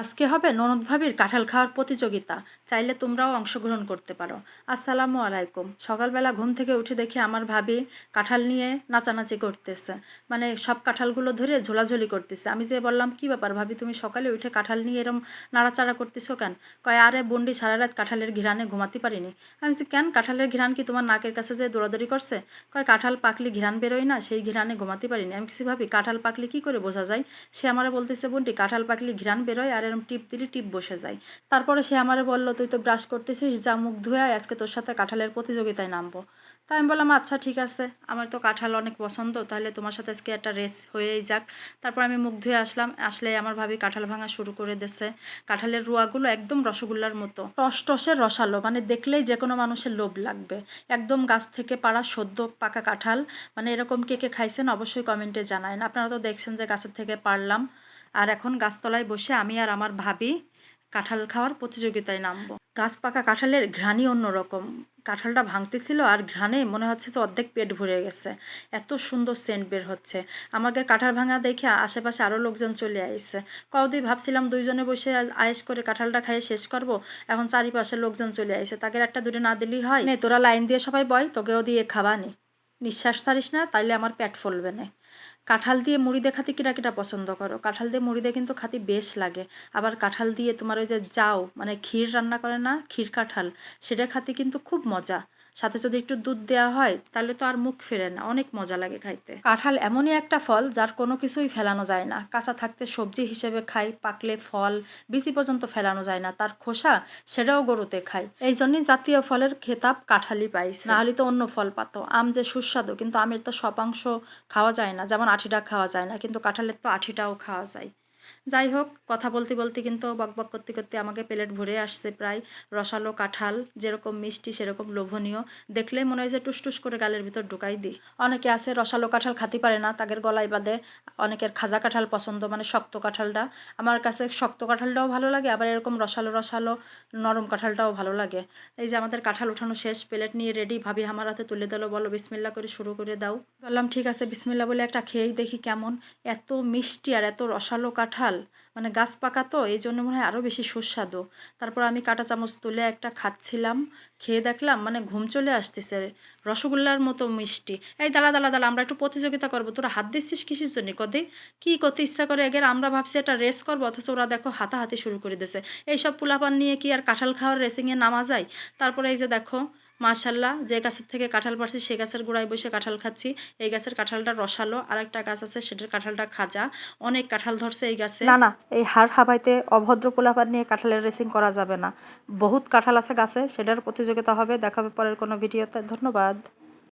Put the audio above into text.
আজকে হবে ননদ ভাবির কাঁঠাল খাওয়ার প্রতিযোগিতা। চাইলে তোমরাও অংশগ্রহণ করতে পারো। আসসালামু আলাইকুম। সকালবেলা ঘুম থেকে উঠে দেখি আমার ভাবি কাঁঠাল নিয়ে নাচানাচি করতেছে। মানে সব কাঁঠালগুলো ধরে ঝোলাঝুলি করতেছে। আমি যে বললাম, কি ব্যাপার ভাবি, তুমি সকালে উঠে কাঁঠাল নিয়ে এরম নাড়াচাড়া করতেছো কেন? কয়, আরে বন্ডি সারা রাত কাঁঠালের ঘিরানে ঘুমাতে পারিনি। আমি বলছি, কেন? কাঁঠালের ঘিরান কি তোমার নাকের কাছে যে দৌড়াদৌড়ি করছে? কয়, কাঁঠাল পাকলি ঘিরান বেরোয় না, সেই ঘিরানে ঘুমাতে পারিনি। আমি কিছু ভাবি, কাঁঠাল পাকলি কি করে বোঝা যায়? সে আমারে বলতেছে বন্টি কাঁঠাল পাকলি ঘিরান বেরোয়, আর এরম টিপ দিলে টিপ বসে যায়। তারপরে সে আমারে বলল, তুই তো ব্রাশ করতেছিস, যা মুখ ধুয়ে আজকে তোর সাথে কাঁঠালের প্রতিযোগিতায় নামবো। তাই আমি বললাম আচ্ছা ঠিক আছে, আমার তো কাঁঠাল অনেক পছন্দ, তাহলে তোমার সাথে আজকে একটা রেস হয়েই যাক। তারপর আমি মুখ ধুয়ে আসলাম, আসলে আমার ভাবি কাঁঠাল ভাঙা শুরু করে দিছে কাঁঠালের রুয়াগুলো একদম রসগোল্লার মতো টস টসের রসালো মানে দেখলেই যে কোনো মানুষের লোভ লাগবে। একদম গাছ থেকে পাড়া সদ্য পাকা কাঁঠাল মানে এরকম কে কে খাইছেন অবশ্যই কমেন্টে জানায়েন আপনারা তো দেখছেন যে গাছের থেকে পারলাম। আর এখন গাছতলায় বসে আমি আর আমার ভাবি কাঁঠাল খাওয়ার প্রতিযোগিতায় নামবো। গাছ পাকা কাঁঠালের ঘ্রাণই অন্যরকম। কাঁঠালটা ভাঙতেছিল আর ঘ্রাণে মনে হচ্ছে যে অর্ধেক পেট ভরে গেছে। এত সুন্দর সেন্ট বের হচ্ছে। আমাদের কাঁঠাল ভাঙা দেখে আশেপাশে আরও লোকজন চলে আইসে। কদিন ভাবছিলাম দুইজনে বসে আয়েস করে কাঁঠালটা খাইয়ে শেষ করব। এখন চারিপাশে লোকজন চলে আইসে। তাকে একটা দুটো না দিলেই হয়। নে, তোরা লাইন দিয়ে সবাই বয়, তোকেও দিয়ে খাবানি। নিঃশ্বাস ছাড়িস না, তাইলে আমার পেট ফলবে না। কাঁঠাল দিয়ে মুড়ি দিয়ে খাতে কিটা কিটা পছন্দ করো। কাঁঠাল দিয়ে মুড়ি দিয়ে কিন্তু খাতে বেশ লাগে। আবার কাঁঠাল দিয়ে তোমার ওই যে যাও মানে ক্ষীর রান্না করে না, ক্ষীর কাঁঠাল, সেটা খাতে কিন্তু খুব মজা। সাথে যদি একটু দুধ দেওয়া হয়, তাহলে তো আর মুখ ফেরে না, অনেক মজা লাগে খাইতে। কাঁঠাল এমনই একটা ফল যার কোনো কিছুই ফেলানো যায় না। কাঁচা থাকতে সবজি হিসেবে খাই, পাকলে ফল বিচি পর্যন্ত ফেলানো যায় না, তার খোসা সেটাও গরুতে খাই। এই জন্যই জাতীয় ফলের খেতাব কাঁঠালই পাইছে না হলে তো অন্য ফল পাতো। আম যে সুস্বাদু, কিন্তু আমের তো সবাংশ খাওয়া যায় না। যেমন আঠিটা খাওয়া যায় না কিন্তু কাঁঠালের তো আঠিটাও খাওয়া যায়। যাই হোক, কথা বলতে বলতে কিন্তু বকবক করতে করতে আমাকে প্লেট ভরে আসছে প্রায়। রসালো কাঁঠাল, যেরকম মিষ্টি, সেরকম লোভনীয়। দেখলেই মনে হয় যে টুসটুস করে গালের ভিতর ঢুকাই দিই। অনেকে আছে রসালো কাঁঠাল খাতে পারে না, তাদের গলায় বাদে অনেকের খাজা কাঁঠাল পছন্দ মানে শক্ত কাঁঠালটা। আমার কাছে শক্ত কাঁঠালটাও ভালো লাগে, আবার এরকম রসালো রসালো, নরম কাঁঠালটাও ভালো লাগে। এই যে আমাদের কাঁঠাল উঠানো শেষ, প্লেট নিয়ে রেডি ভাবি আমার হাতে তুলে দিলো, বলো বিসমিল্লা করে শুরু করে দাও। বললাম, ঠিক আছে, বিসমিল্লা বলে একটা খেয়েই দেখি কেমন। এত মিষ্টি আর এত রসালো কাঁঠাল মানে গাছ পাকা তো, এই জন্য মনে হয় আরও বেশি সুস্বাদু। তারপর আমি কাঁটা চামচ তুলে একটা খাচ্ছিলাম, খেয়ে দেখলাম মানে ঘুম চলে আসতেছে, রসগোল্লার মতো মিষ্টি। এই দাঁড়া দাঁড়া দাঁড়া, আমরা একটু প্রতিযোগিতা করব। তোরা হাত দিচ্ছিস কিসের জন্য? কদে, কী করতে ইচ্ছা করে? এগের আমরা ভাবছি একটা রেস করব, অথচ ওরা দেখো হাতাহাতি শুরু করে দিয়েছে। এইসব পোলাপান নিয়ে কি আর কাঁঠাল খাওয়ার রেসিংয়ে নামা যায়? তারপরে এই যে দেখো মাশাল্লাহ, যে গাছের থেকে কাঁঠাল পাড়ছি সেই গাছের গোড়ায় বসে কাঁঠাল খাচ্ছি। এই গাছের কাঁঠালটা রসালো আর একটা গাছ আছে, সেটার কাঁঠালটা খাজা। অনেক কাঁঠাল ধরছে এই গাছে। না না, এই হাড় হাবাইতে অভদ্র পোলাপান নিয়ে কাঁঠালের রেসিং করা যাবে না। বহুত কাঁঠাল আছে গাছে, সেটার প্রতিযোগিতা হবে, দেখাবে পরের কোনো ভিডিওতে। ধন্যবাদ।